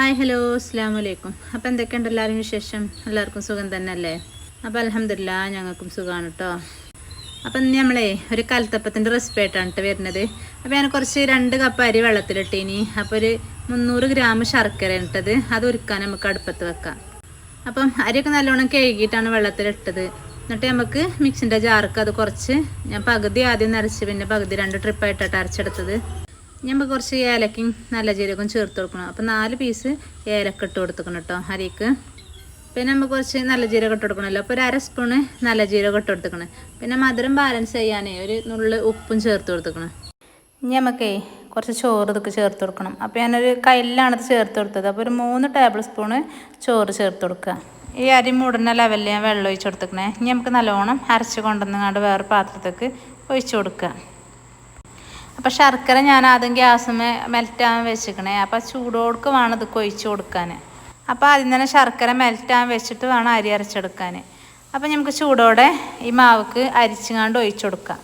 Hi hello അസ്സാം വലൈക്കും അപ്പോൾ എന്തൊക്കെയുണ്ട് എല്ലാവരും വിശേഷം? എല്ലാവർക്കും സുഖം തന്നെ അല്ലേ അപ്പോൾ അലഹമില്ല ഞങ്ങൾക്കും സുഖമാണ് കേട്ടോ അപ്പം ഇന്ന് നമ്മളേ ഒരു കലത്തപ്പത്തിന്റെ റെസിപ്പി ആയിട്ടാണ് കേട്ടോ വരുന്നത്. അപ്പോൾ ഞാൻ കുറച്ച് രണ്ട് കപ്പ് അരി വെള്ളത്തിലിട്ടീനി അപ്പോൾ ഒരു മുന്നൂറ് ഗ്രാം ശർക്കര ഇട്ടത് അത് ഒരുക്കാൻ നമുക്ക് അടുപ്പത്ത് വെക്കാം. അപ്പം അരിയൊക്കെ നല്ലോണം കഴുകിയിട്ടാണ് വെള്ളത്തിലിട്ടത്. എന്നിട്ട് നമുക്ക് മിക്സിന്റെ ജാർക്ക് അത് കുറച്ച് ഞാൻ പകുതി ആദ്യം നിറച്ച് പിന്നെ പകുതി രണ്ട് ട്രിപ്പായിട്ടാണ് അരച്ചെടുത്തത്. ഞമ്മ കുറച്ച് ഏലക്കും നല്ല ജീരകവും ചേർത്ത് കൊടുക്കണം. അപ്പോൾ നാല് പീസ് ഏലക്ക ഇട്ട് കൊടുക്കണം കേട്ടോ അരിക്ക്. പിന്നെ നമുക്ക് കുറച്ച് നല്ല ജീരകം ഇട്ട് കൊടുക്കണമല്ലോ അപ്പോൾ ഒരു അര സ്പൂണ് നല്ല ജീരകം ഇട്ട് കൊടുക്കണം പിന്നെ മധുരം ബാലൻസ് ചെയ്യാനേ ഒരു നുള്ള് ഉപ്പും ചേർത്ത് കൊടുക്കണം ഇനി നമുക്കേ കുറച്ച് ചോറ് ഇതൊക്കെ ചേർത്ത് കൊടുക്കണം. അപ്പോൾ ഞാനൊരു കയ്യിലാണ് ഇത് ചേർത്ത് കൊടുത്തത്. അപ്പോൾ ഒരു മൂന്ന് ടേബിൾ സ്പൂണ് ചോറ് ചേർത്ത് കൊടുക്കുക ഈ അരി മൂടുന്ന ലെവലിൽ ഞാൻ വെള്ളം ഒഴിച്ച് കൊടുത്തേക്കണേ ഇനി നമുക്ക് നല്ലോണം അരച്ച് കൊണ്ടുവന്നങ്ങാണ്ട് വേറെ പാത്രത്തേക്ക് ഒഴിച്ച് കൊടുക്കുക അപ്പോൾ ശർക്കര ഞാൻ ആദ്യം ഗ്യാസുമേ മെൽറ്റാൻ വെച്ചിക്കണേ. അപ്പോൾ ചൂടോടുക്ക് വേണം ഇത് കൊഴിച്ച് കൊടുക്കാൻ അപ്പോൾ ആദ്യം തന്നെ ശർക്കര മെൽറ്റാൻ വെച്ചിട്ട് വേണം അരി അരച്ചെടുക്കാൻ അപ്പോൾ നമുക്ക് ചൂടോടെ ഈ മാവ്ക്ക് അരിച്ചുങ്ങാണ്ട് ഒഴിച്ചു കൊടുക്കാം.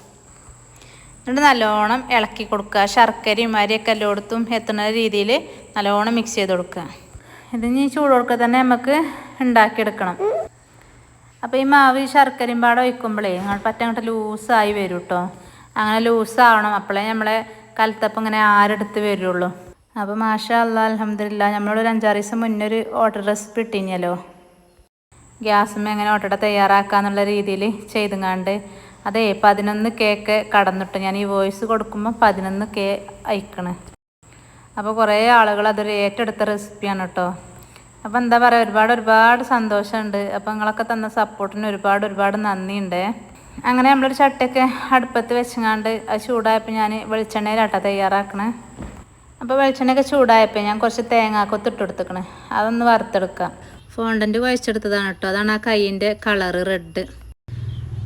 എന്നിട്ട് നല്ലോണം ഇളക്കി കൊടുക്കുക. ശർക്കരയും അരിയൊക്കെ എല്ലായിടത്തും എത്തുന്ന രീതിയിൽ നല്ലോണം മിക്സ് ചെയ്ത് കൊടുക്കുക. ഇത് ഈ ചൂട് കൊടുക്കുക തന്നെ നമുക്ക് ഉണ്ടാക്കിയെടുക്കണം. അപ്പോൾ ഈ മാവ് ശർക്കരയും പാടെ ഒഴിക്കുമ്പോഴേ പറ്റങ്ങോട്ട് ലൂസായി വരും കേട്ടോ അങ്ങനെ ലൂസാവണം. അപ്പോഴേ നമ്മളെ കലത്തപ്പം ഇങ്ങനെ ആരെടുത്ത് വരുള്ളൂ. അപ്പോൾ മാഷ അല്ല അലഹമില്ല നമ്മളൊരു അഞ്ചാറ് ദിവസം മുന്നേ ഒരു ഓർഡർ റെസിപ്പി ഇട്ടിഞ്ഞല്ലോ ഗ്യാസും എങ്ങനെ ഓട്ടട തയ്യാറാക്കാന്നുള്ള രീതിയിൽ ചെയ്തുങ്ങാണ്ട് അതേ പതിനൊന്ന് കേക്ക് കടന്നിട്ട് ഞാൻ ഈ വോയിസ് കൊടുക്കുമ്പോൾ പതിനൊന്ന് കേ അയക്കണ്. അപ്പോൾ കുറേ ആളുകൾ അതൊരു ഏറ്റെടുത്ത റെസിപ്പിയാണ് കേട്ടോ അപ്പോൾ എന്താ പറയുക ഒരുപാട് ഒരുപാട് സന്തോഷമുണ്ട് അപ്പോൾ നിങ്ങളൊക്കെ തന്ന സപ്പോർട്ടിന് ഒരുപാട് ഒരുപാട് നന്ദിയുണ്ട്. അങ്ങനെ നമ്മളൊരു ചട്ടയൊക്കെ അടുപ്പത്ത് വെച്ചങ്ങാണ്ട് അത് ചൂടായപ്പോൾ ഞാൻ വെളിച്ചെണ്ണയിലാട്ട തയ്യാറാക്കണേ. അപ്പോൾ വെളിച്ചെണ്ണയൊക്കെ ചൂടായപ്പോൾ ഞാൻ കുറച്ച് തേങ്ങാക്കൊത്ത് ഇട്ട് കൊടുത്തേക്കണേ. അതൊന്ന് വറുത്തെടുക്കാം. ഫോണ്ടന്റ് കുഴച്ചെടുത്തതാണ് കേട്ടോ അതാണ് ആ കൈയിന്റെ കളറ് റെഡ്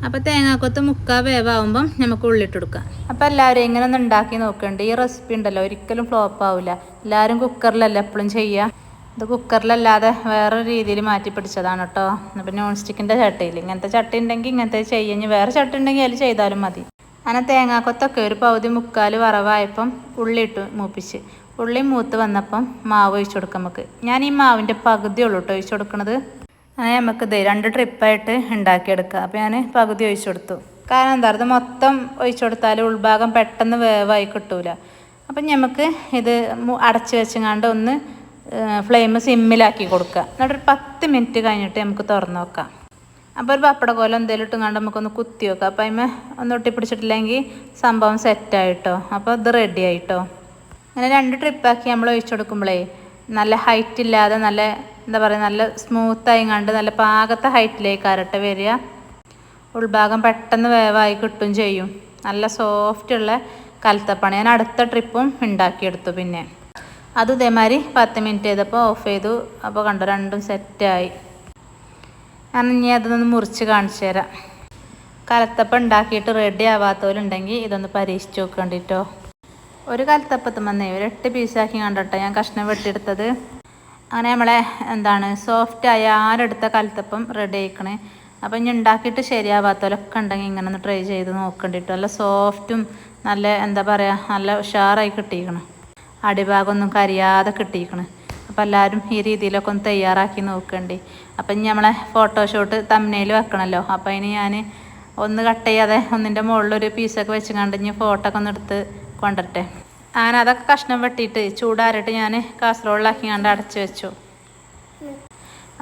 അപ്പോൾ തേങ്ങാക്കൊത്ത് മുക്കാ വേവാകുമ്പം നമുക്ക് ഉള്ളിട്ട് കൊടുക്കാം. അപ്പോൾ എല്ലാവരും ഇങ്ങനെ ഒന്ന് ഉണ്ടാക്കി നോക്കുന്നുണ്ട് ഈ റെസിപ്പി ഉണ്ടല്ലോ ഒരിക്കലും ഫ്ലോപ്പ് ആവില്ല എല്ലാവരും കുക്കറിലല്ല എപ്പോഴും ചെയ്യുക ഇത് കുക്കറിലല്ലാതെ വേറൊരു രീതിയിൽ മാറ്റി പിടിച്ചതാണ് കേട്ടോ അപ്പോൾ നോൺ സ്റ്റിക്കിന്റെ ചട്ടിയിൽ ഇങ്ങനത്തെ ചട്ടി ഉണ്ടെങ്കിൽ ഇങ്ങനത്തെ ചെയ്യഞ്ഞ് വേറെ ചട്ടി ഉണ്ടെങ്കിൽ അതിൽ ചെയ്താലും മതി. അങ്ങനെ തേങ്ങാക്കൊത്തൊക്കെ ഒരു പകുതി മുക്കാൽ വറവായപ്പം ഉള്ളി മൂപ്പിച്ച്. ഉള്ളി മൂത്ത് വന്നപ്പം മാവ് ഒഴിച്ചു കൊടുക്കാം നമുക്ക്. ഞാൻ ഈ മാവിന്റെ പകുതി ഉള്ളൂ കേട്ടോ ഒഴിച്ചു കൊടുക്കണത്. അങ്ങനെ നമുക്ക് ഇത് രണ്ട് ട്രിപ്പായിട്ട് ഉണ്ടാക്കിയെടുക്കുക അപ്പോൾ ഞാൻ പകുതി ഒഴിച്ചു കൊടുത്തു. കാരണം എന്താ പറയുക മൊത്തം ഒഴിച്ചു കൊടുത്താൽ ഉൾഭാഗം പെട്ടെന്ന് വേവായി കിട്ടൂല. അപ്പം നമുക്ക് ഇത് അടച്ച് വെച്ചങ്ങാണ്ട് ഒന്ന് ഫ്ലെയിം സിമ്മിലാക്കി കൊടുക്കുക. എന്നിട്ടൊരു പത്ത് മിനിറ്റ് കഴിഞ്ഞിട്ട് നമുക്ക് തുറന്ന് നോക്കാം. അപ്പോൾ ഒരു പപ്പട കോലം എന്തെങ്കിലും ഇട്ടുങ്ങാണ്ട് നമുക്കൊന്ന് കുത്തി വെക്കാം അപ്പോൾ അതിമ ഒന്ന് ഒട്ടിപ്പിടിച്ചിട്ടില്ലെങ്കിൽ സംഭവം സെറ്റായിട്ടോ അപ്പോൾ ഇത് റെഡി ആയിട്ടോ. അങ്ങനെ രണ്ട് ട്രിപ്പാക്കി നമ്മൾ ഒഴിച്ചു കൊടുക്കുമ്പോഴേ നല്ല ഹൈറ്റ് ഇല്ലാതെ നല്ല എന്താ പറയുക നല്ല സ്മൂത്തായി കണ്ട് നല്ല പാകത്തെ ഹൈറ്റിലേക്ക് അരട്ട വരിക. ഉൾഭാഗം പെട്ടെന്ന് വേവായി കിട്ടും ചെയ്യും. നല്ല സോഫ്റ്റ് ഉള്ള കലത്തപ്പണി. ഞാൻ അടുത്ത ട്രിപ്പും ഉണ്ടാക്കിയെടുത്തു പിന്നെ. അത് ഇതേമാതിരി പത്ത് മിനിറ്റ് ചെയ്തപ്പോൾ ഓഫ് ചെയ്തു. അപ്പോൾ കണ്ടു രണ്ടും സെറ്റായി ഞാൻ ഇനി അതൊന്ന് മുറിച്ച് കാണിച്ചു തരാം. കലത്തപ്പം ഉണ്ടാക്കിയിട്ട് റെഡി ആവാത്തവരുണ്ടെങ്കിൽ ഇതൊന്ന് പരീക്ഷിച്ച് നോക്കേണ്ടിട്ടോ ഒരു കലത്തപ്പത്തും വന്നേ. ഒരു എട്ട് പീസാക്കി കണ്ടോട്ടോ ഞാൻ കഷ്ണം വെട്ടിയെടുത്തത്. അങ്ങനെ നമ്മളെ എന്താണ് സോഫ്റ്റായ ആരെടുത്ത കലത്തപ്പം റെഡി ആയിക്കണേ. അപ്പം ഇനി ഉണ്ടാക്കിയിട്ട് ശരിയാവാത്തവരൊക്കെ ഉണ്ടെങ്കിൽ ഇങ്ങനെ ഒന്ന് ട്രൈ ചെയ്ത് നോക്കണ്ടിട്ടോ നല്ല സോഫ്റ്റും നല്ല എന്താ പറയുക നല്ല ഉഷാറായി കിട്ടിയിരിക്കണം. അടിഭാഗമൊന്നും കരിയാതെ കിട്ടിയിരിക്കണം. അപ്പോൾ എല്ലാവരും ഈ രീതിയിലൊക്കെ ഒന്ന് തയ്യാറാക്കി നോക്കണ്ടി. അപ്പം ഇനി നമ്മളെ ഫോട്ടോഷൂട്ട് തമ്മനയിൽ വെക്കണമല്ലോ അപ്പോൾ ഇനി ഞാൻ ഒന്ന് കട്ട് ചെയ്യാതെ ഒന്നിന്റെ മുകളിലൊരു പീസൊക്കെ വെച്ച് കണ്ട് ഇനി ഫോട്ടോ ഒക്കെ ഒന്ന് എടുത്ത് കൊണ്ടിട്ടെ അങ്ങനെ അതൊക്കെ കഷ്ണം വെട്ടിയിട്ട് ചൂടാറിയിട്ട് ഞാൻ കാസറോളിലാക്കി കണ്ട് അടച്ച് വെച്ചു.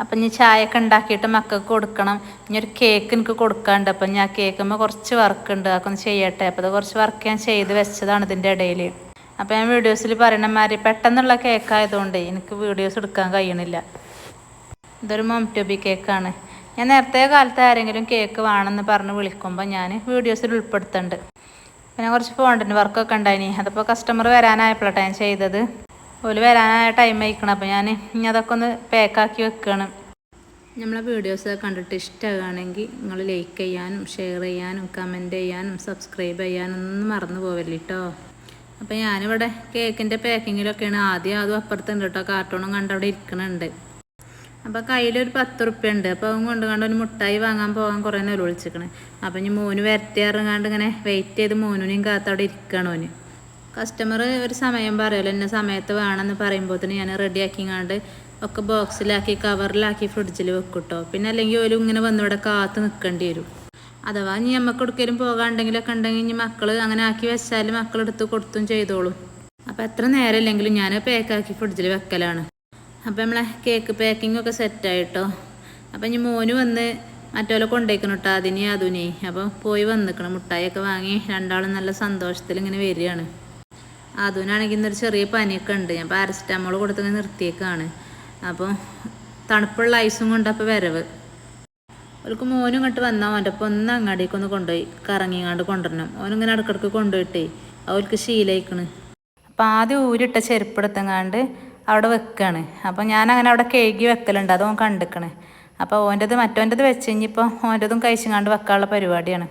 അപ്പം ഇനി ചായയൊക്കെ ഉണ്ടാക്കിയിട്ട് മക്കൾക്ക് കൊടുക്കണം. ഇനി ഒരു കേക്ക് എനിക്ക് കൊടുക്കാണ്ട് അപ്പം ഞാൻ കേക്കുമ്പോൾ കുറച്ച് വർക്ക് ഉണ്ട്. അതൊക്കെ ഒന്ന് ചെയ്യട്ടെ. അപ്പോൾ അത് കുറച്ച് വർക്ക് ഞാൻ ചെയ്ത് വെച്ചതാണ് ഇതിന്റെ ഇടയിൽ അപ്പോൾ ഞാൻ വീഡിയോസിൽ പറയണ മാതിരി പെട്ടെന്നുള്ള കേക്കായതുകൊണ്ട് എനിക്ക് വീഡിയോസ് എടുക്കാൻ കഴിയണില്ല. ഇതൊരു മോം ട്യൂബി കേക്കാണ് ഞാൻ നേരത്തെ കാലത്ത് ആരെങ്കിലും കേക്ക് വേണമെന്ന് പറഞ്ഞ് വിളിക്കുമ്പോൾ ഞാൻ വീഡിയോസിൽ ഉൾപ്പെടുത്തുന്നുണ്ട് പിന്നെ കുറച്ച് ഫോണ്ടിന് വർക്കൊക്കെ ഉണ്ടായിനി. അതിപ്പോൾ കസ്റ്റമർ വരാനായപ്പോഴാണ് ഞാൻ ചെയ്തത്. ഓൽ വരാനായ ടൈം ആയിക്കണം. അപ്പോൾ ഞാൻ ഇനി അതൊക്കെ ഒന്ന് പാക്കാക്കി വെക്കുകയാണ് നമ്മളെ വീഡിയോസ് കണ്ടിട്ട് ഇഷ്ടമാണെങ്കിൽ നിങ്ങൾ ലൈക്ക് ചെയ്യാനും ഷെയർ ചെയ്യാനും കമന്റ് ചെയ്യാനും സബ്സ്ക്രൈബ് ചെയ്യാനും ഒന്നും മറന്നു പോവല്ലേ അപ്പോൾ ഞാനിവിടെ കേക്കിന്റെ പാക്കിങ്ങിലൊക്കെയാണ് ആദ്യം അതും അപ്പുറത്തുണ്ട് കേട്ടോ. കാർട്ടൂണും കണ്ട് അവിടെ ഇരിക്കണുണ്ട്. അപ്പോൾ കയ്യിലൊരു പത്ത് റുപ്യ ഉണ്ട് അപ്പോൾ അവൻ കൊണ്ട് കണ്ട് ഒരു മുട്ടായി വാങ്ങാൻ പോകാൻ കുറേ നേരം വിളിച്ചിക്കണേ. അപ്പം ഇനി മോന് വരട്ടി ഇറങ്ങാണ്ട് ഇങ്ങനെ വെയിറ്റ് ചെയ്ത് മോനുനെയും കാത്ത് അവിടെ ഇരിക്കണം ഓന്. കസ്റ്റമർ ഒരു സമയം പറയുമല്ലോ എന്നെ സമയത്ത് വേണമെന്ന് പറയുമ്പോഴത്തേന് ഞാൻ റെഡിയാക്കിങ്ങാണ്ട് ഒക്കെ ബോക്സിലാക്കി കവറിലാക്കി ഫ്രിഡ്ജിൽ വെക്കും കേട്ടോ പിന്നെ അല്ലെങ്കിൽ ഒരു ഇങ്ങനെ വന്നിവിടെ കാത്ത് നിൽക്കേണ്ടി വരും. അഥവാ ഇനി നമുക്ക് എടുക്കലും പോകാണ്ടെങ്കിലൊക്കെ ഉണ്ടെങ്കിൽ ഇനി മക്കൾ അങ്ങനെ ആക്കി വെച്ചാൽ മക്കളെടുത്ത് കൊടുത്തും ചെയ്തോളും. അപ്പോൾ എത്ര നേരം ഇല്ലെങ്കിലും ഞാൻ പാക്കാക്കി ഫ്രിഡ്ജിൽ വെക്കലാണ്. അപ്പോൾ നമ്മളെ കേക്ക് പാക്കിംഗ് ഒക്കെ സെറ്റായിട്ടോ അപ്പം ഇനി മോന് വന്ന് മറ്റോലെ കൊണ്ടേക്കണം കേട്ടോ അതിനെ അതുനെ. അപ്പോൾ പോയി വന്നിക്കണം മുട്ടായിയൊക്കെ വാങ്ങി രണ്ടാളും നല്ല സന്തോഷത്തിൽ ഇങ്ങനെ വരികയാണ്. അതുനാണെങ്കിൽ ഇന്നൊരു ചെറിയ പനിയൊക്കെ ഉണ്ട്. ഞാൻ പാരസിറ്റാമോൾ കൊടുത്തിങ്ങനെ നിർത്തിയേക്കാണ്. അപ്പോൾ തണുപ്പുള്ള ഐസും കൊണ്ടപ്പോൾ വരവ്. അവർക്ക് മോനും ഇങ്ങോട്ട് വന്നാൽ അവന്റെ ഒപ്പം ഒന്ന് അങ്ങാടിക്ക് ഒന്ന് കൊണ്ടുപോയി. കറങ്ങിങ്ങാണ്ട് കൊണ്ടുവരണം. ഓനിങ്ങനെ ഇടക്കിടക്ക് കൊണ്ടുപോയിട്ടേ. അവർക്ക് ശീലയിക്കണ്. അപ്പം ആദ്യം ഊരിട്ട ചെരുപ്പ് എടുത്തങ്ങാണ്ട് അവിടെ വെക്കുകയാണ് അപ്പം ഞാൻ അങ്ങനെ അവിടെ കേകി വെക്കലുണ്ട്. അത് ഓൻ കണ്ടിക്കണേ. അപ്പോൾ ഓന്റെത് മറ്റോന്റെത് വെച്ച് കഴിഞ്ഞിപ്പോൾ ഓന്റെതും കഴിച്ചുങ്ങാണ്ട് വെക്കാനുള്ള പരിപാടിയാണ്.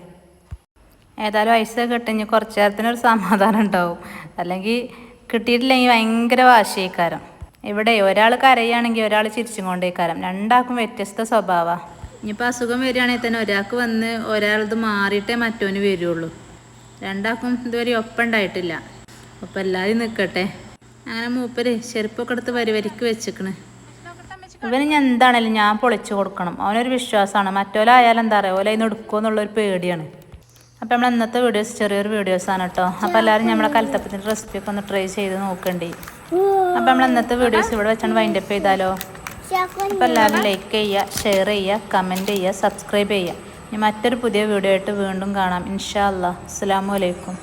ഏതായാലും ഐസ് കിട്ടിഞ്ഞ് കുറച്ച് നേരത്തിനൊരു സമാധാനം ഉണ്ടാവും. അല്ലെങ്കിൽ കിട്ടിയിട്ടില്ലെങ്കിൽ ഭയങ്കര വാശിയേക്കാരം. ഇവിടെ ഒരാൾ കരയുകയാണെങ്കിൽ ഒരാൾ ചിരിച്ചും കൊണ്ടേക്കാരം. രണ്ടാൾക്കും വ്യത്യസ്ത സ്വഭാവമാണ് ഇനിയിപ്പോൾ അസുഖം വരികയാണെങ്കിൽ തന്നെ ഒരാൾക്ക് വന്ന് ഒരാളത് മാറിയിട്ടേ മറ്റോന് വരുള്ളൂ. രണ്ടാൾക്കും ഇതുവരെ ഒപ്പം ഉണ്ടായിട്ടില്ല. ഒപ്പം എല്ലാവരും നിൽക്കട്ടെ അങ്ങനെ മൂപ്പര് ചെരുപ്പൊക്കെ എടുത്ത് വരിവരിക്ക് വെച്ചിക്കണ്. ഇവന് ഞാൻ എന്താണേലും ഞാൻ പൊളിച്ചു കൊടുക്കണം. അവനൊരു വിശ്വാസമാണ്. മറ്റോലായാലും എന്താ പറയുക ഓല ഇന്ന് എടുക്കുമെന്നുള്ളൊരു പേടിയാണ്. അപ്പം നമ്മൾ ഇന്നത്തെ വീഡിയോസ് ചെറിയൊരു വീഡിയോസാണ് കേട്ടോ. അപ്പോൾ എല്ലാവരും നമ്മളെ കലത്തപ്പത്തിന്റെ റെസിപ്പിയൊക്കെ ഒന്ന് ട്രൈ ചെയ്ത് നോക്കണ്ടേ. അപ്പം നമ്മൾ ഇന്നത്തെ വീഡിയോസ് ഇവിടെ വെച്ചാണ് വൈൻഡപ്പ് ചെയ്താലോ? അപ്പോൾ എല്ലാവരും ലൈക്ക് ചെയ്യുക ഷെയർ ചെയ്യുക കമന്റ് ചെയ്യുക സബ്സ്ക്രൈബ് ചെയ്യുക. ഇനി മറ്റൊരു പുതിയ വീഡിയോ ആയിട്ട് വീണ്ടും കാണാം. ഇൻഷാ അല്ലാ അസ്സാം വലൈക്കും